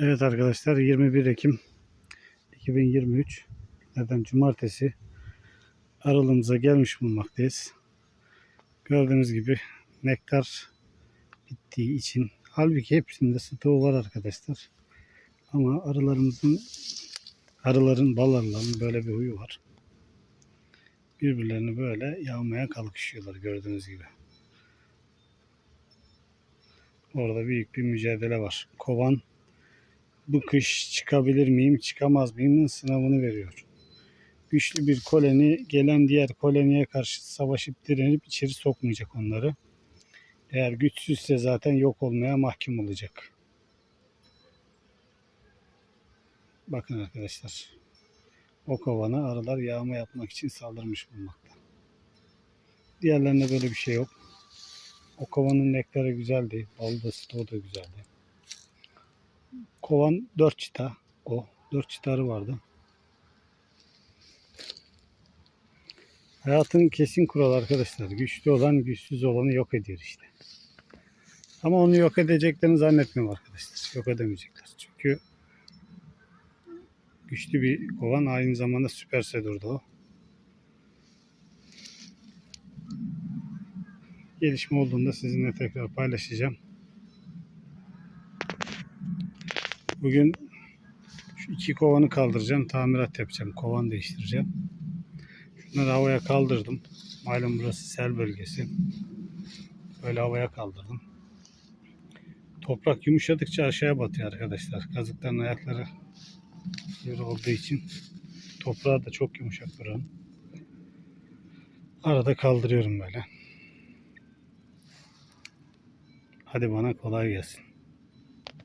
Evet arkadaşlar 21 Ekim 2023 neden cumartesi aralığımıza gelmiş bulunmaktayız. Gördüğünüz gibi nektar bittiği için halbuki hepsinde stoğu var arkadaşlar. Ama arılarımızın arıların bal arıların böyle bir huyu var. Birbirlerini böyle yağmaya kalkışıyorlar gördüğünüz gibi. Orada büyük bir mücadele var. Kovan bu kış çıkabilir miyim, çıkamaz mıyım sınavını veriyor. Güçlü bir koloni gelen diğer koloniye karşı savaşıp direnip içeri sokmayacak onları. Eğer güçsüzse zaten yok olmaya mahkum olacak. Bakın arkadaşlar. O kovana arılar yağma yapmak için saldırmış bulunmakta. Diğerlerinde böyle bir şey yok. O kovanın nektarı güzeldi. Balı da stoğu da güzeldi. Kovan 4 çıta. O 4 çıtarı vardı. Hayatın kesin kuralı arkadaşlar. Güçlü olan güçsüz olanı yok ediyor işte. Ama onu yok edeceklerini zannetmiyorum arkadaşlar. Yok edemeyecekler. Çünkü güçlü bir kovan aynı zamanda süper sedurdu o. Gelişme olduğunda sizinle tekrar paylaşacağım. Bugün şu iki kovanı kaldıracağım. Tamirat yapacağım. Kovan değiştireceğim. Şunları havaya kaldırdım. Malum burası sel bölgesi. Böyle havaya kaldırdım. Toprak yumuşadıkça aşağıya batıyor arkadaşlar. Kazıkların ayakları sivri olduğu için toprağı da çok yumuşak buranın. Arada kaldırıyorum böyle. Hadi bana kolay gelsin.